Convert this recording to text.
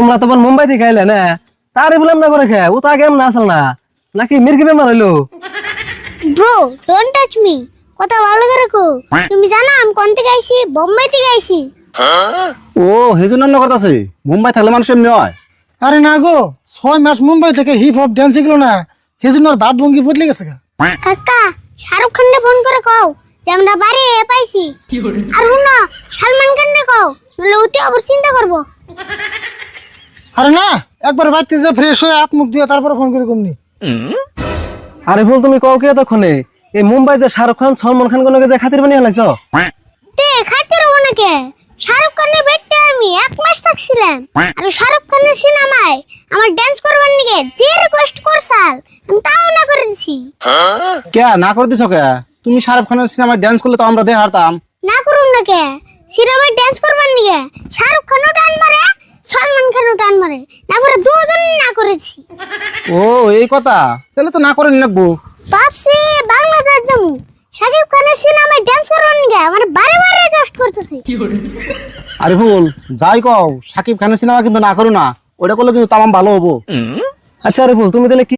তোমরা তখন মুম্বাই থেকে আইলে না? তারে বললাম না করে খে ও তো আগে এমন আসল না। নাকি মির্কি বেমার হইল? ব্রো ডোন্ট টাচ মি কথা ভালো করে কো। তুমি জানো আমি কোন থেকে আইছি? বোম্বাই থেকে আইছি। ও হেজুন রান্না করতেছে মুম্বাই থাকলে মানুষ এমনি হয়। আরে না গো ছয় মাস মুম্বাই থেকে হিপ হপ ডান্স শিখলো না সেজন্য ওর ভাব ভঙ্গি বদলে গেছে গা। কাকা শাহরুখ খানকে ফোন করে কও যে আমরা বাড়ি এ পাইছি। আর শুনো সালমান খানকে কও নলে অতি আবার চিন্তা করব। আরে না একবার বাড়িতে যে ফ্রেশ হয়ে হাত মুখ দিয়ে তারপরে ফোন করে কমনি আরে ভুল তুমি কও কি এতক্ষণে? এই মুম্বাই যে শাহরুখ খান সলমান খান কোন যে খাতির বানিয়ে হালাইছ তে খাইতে রবো নাকি? শাহরুখ খানের বেডতে আমি এক মাস থাকছিলাম। আর শাহরুখ খানের সিনেমায় আমার ডান্স করবার নিকে যে রিকোয়েস্ট করছাল। আমি তাও না করে দিছি। কে না করে দিছ কে? তুমি শাহরুখ খানের সিনেমায় ড্যান্স করলে তো আমরা দেখে হারতাম না করুন না কে? সিনেমায় ডান্স করবার নিকে? শাহরুখ টান মারে না করে দুজন না করেছি। ও এই কথা? তাহলে তো না করে নিলাকবো ভাবছি বাংলাদেশ যাব। শাকিব খানের সিনেমায় ডান্স করবার নিকে আমার বারে বারে রিকোয়েস্ট করতেছে। আরে ভুল যাই কও সাকিব খানের সিনেমা কিন্তু না করো না। ওটা করলে কিন্তু তামাম ভালো হব। আচ্ছা আরে ভুল তুমি তাহলে কি